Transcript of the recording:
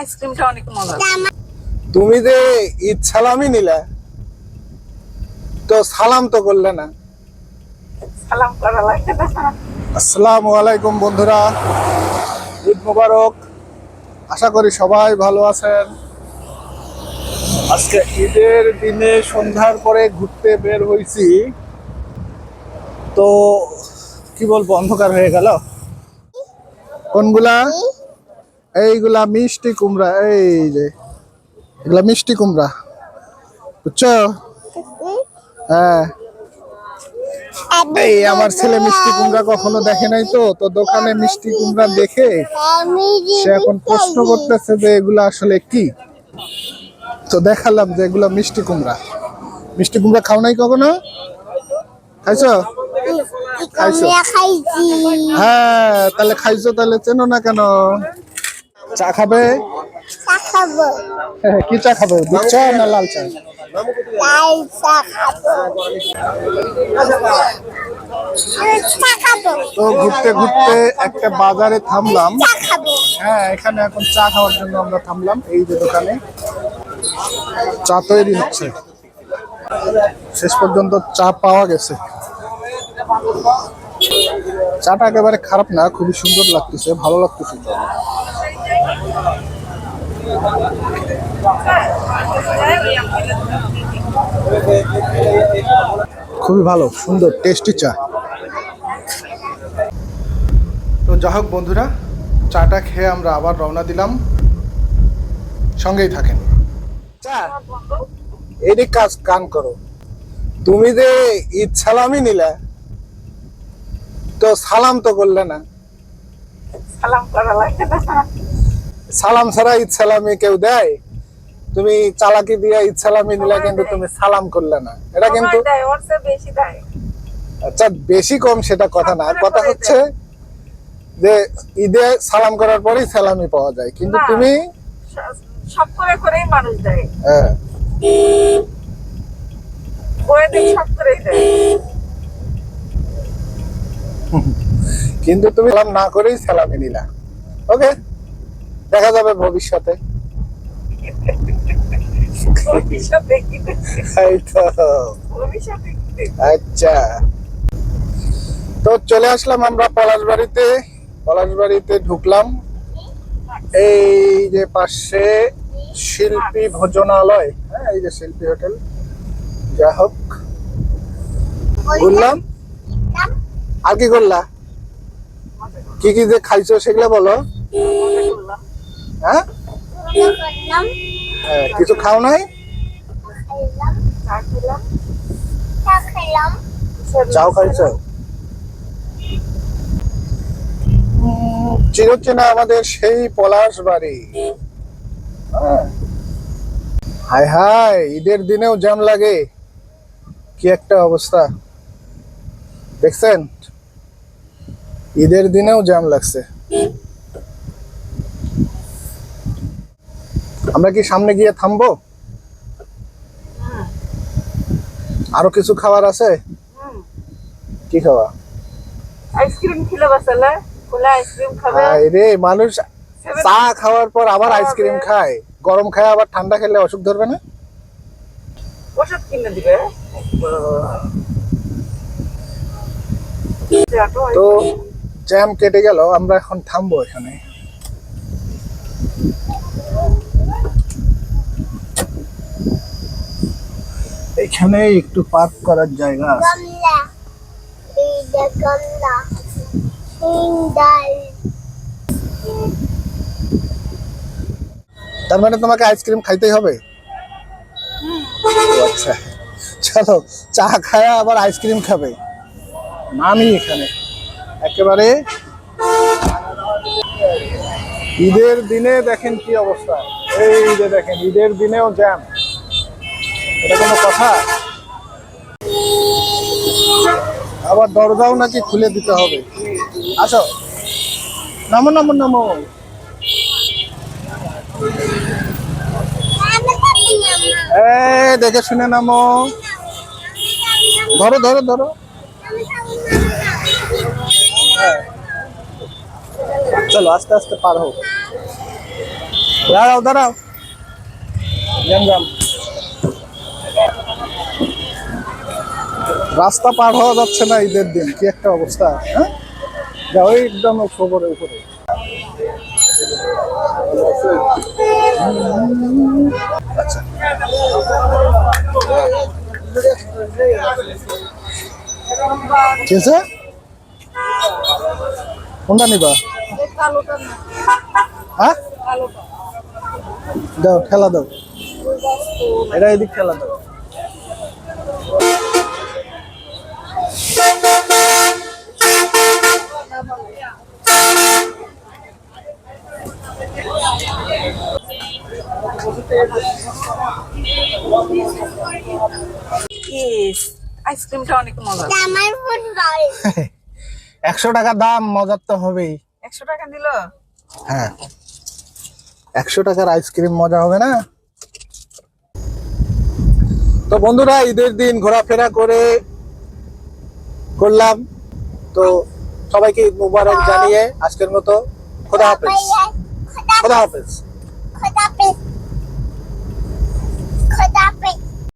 আইসক্রিমটা অনেক মজা। তুমি যে ঈদ সালামই নিলে তো সালাম তো করলে না। সালাম করা লাগে না। আসসালামু আলাইকুম বন্ধুরা ঈদ মোবারক। আশা করি সবাই ভালো আছেন। আজকে ঈদের দিনে সন্ধ্যার পরে ঘুরতে বের হয়েছি তো কি বলব অন্ধকার হয়ে গেল। কোনগুলা? এইগুলা মিষ্টি কুমড়া এই যে এগুলা মিষ্টি কুমড়া। বুঝছ? হ্যাঁ। এই আমার ছেলে মিষ্টি কুমড়া কখনো দেখে নাই তো তো দোকানে মিষ্টি কুমড়া দেখে সে এখন প্রশ্ন করতেছে যে এগুলা আসলে কি? তো দেখালাম যে এগুলা মিষ্টি কুমড়া। মিষ্টি কুমড়া খাও নাই কখনো? খাইছো? খাইছো? হ্যাঁ তাহলে খাইছো তাহলে চেনো না কেন? চা খাবে? চা খাব। হ্যাঁ, কি চা খাবে? দুধ চা না লাল চা? লাল চা খাব। তো ঘুরতে ঘুরতে একটা বাজারে থামলাম। হ্যাঁ এখানে এখন চা খাওয়ার জন্য আমরা থামলাম এই যে দোকানে। চা তৈরি হচ্ছে। শেষ পর্যন্ত চা পাওয়া গেছে। চাটা একেবারে খারাপ না খুবই সুন্দর লাগতেছে ভালো লাগতেছে। খুবই ভালো সুন্দর টেস্টি চা। তো যাই হোক বন্ধুরা চাটা খেয়ে আমরা আবার রওনা দিলাম। সঙ্গেই থাকেন। চা এদিক কাজ কান করো। তুমি যে ঈদ সালামই নিলে তো সালাম তো করলে না। সালাম করা লাগে না। সালাম ছাড়া ঈদ সালামি কেউ দেয়? তুমি চালাকি দিয়ে ঈদ সালামি নিলে কিন্তু তুমি সালাম করলে না। এটা কিন্তু আচ্ছা বেশি কম সেটা কথা না। কথা হচ্ছে যে ঈদে সালাম করার পরেই সালামি পাওয়া যায়। কিন্তু তুমি সব করে করেই মানুষ দেয়। হ্যাঁ, সব করেই দেয়। কিন্তু তুমি সালাম না করেই সালামি নিলা। ওকে দেখা যাবে ভবিষ্যতে? আচ্ছা। তো চলে আসলাম আমরা পলাশবাড়িতে। পলাশবাড়িতে ঢুকলাম। এই যে পাশে শিল্পী ভোজনালয়। হ্যাঁ এই যে শিল্পী হোটেল। যা হোক। ঘুরলাম। আর কি করলা কি কি যে খাইছো সেগুলো বলো। হ্যাঁ? হ্যাঁ, কিছু খাও নাই? চাও খাইছো? চিরচেনা আমাদের সেই পলাশ বাড়ি। হ্যাঁ। হায় হায় ঈদের দিনেও জ্যাম লাগে। কি একটা অবস্থা। দেখছেন? ঈদের দিনেও জ্যাম লাগছে। আমরা কি সামনে গিয়ে থামবো? আরও কিছু খাবার আছে? কি খাওয়া আইসক্রিম খেলে বাসালে খোলা আইসক্রিম খাবে। রে মানুষ চা খাওয়ার পর আবার আইসক্রিম খায়। গরম খায় আবার ঠান্ডা খেলে অসুখ ধরবে না? ওষুধ কিনে দিবে। তো জ্যাম কেটে গেল আমরা এখন থামবো এখানে। এখানে একটু পার্ক করার জায়গা আছে। তার মানে তোমাকে আইসক্রিম খাইতেই হবে? আচ্ছা। চলো চা খায় আবার আইসক্রিম খাবে। নামি এখানে। একেবারে ঈদের দিনে দেখেন কি অবস্থা। এই ঈদে দেখেন ঈদের দিনেও জ্যাম এটা কোনো কথা? আবার দরজাও নাকি খুলে দিতে হবে। আসো। নামো নামো নামো। এ দেখে শুনে নামো। ধরো ধরো ধরো। হ্যাঁ। চলো, আস্তে আস্তে পার হোক দাঁড়াও দাঁড়াও। জঙ্গল রাস্তা পার হওয়া যাচ্ছে না ঈদের দিন, কি একটা অবস্থা হ্যাঁ? যাও একদম খবরে উপরে। আচ্ছা। কি আছে কোনটা নিবা? হ্যাঁ? দাও ঠেলা দাও। এটা এদিক ঠেলা দাও। ইস আইসক্রিমটা অনেক মজা আমার ফুটবল একশো টাকা দাম মজার তো হবেই। একশো টাকা দিল হ্যাঁ। একশো টাকার আইসক্রিম মজা হবে না? তো বন্ধুরা ঈদের দিন ঘোরাফেরা করে করলাম। তো সবাইকে ঈদ মুবারক জানিয়ে আজকের মতো খোদা হাফেজ। খোদা হাফেজ।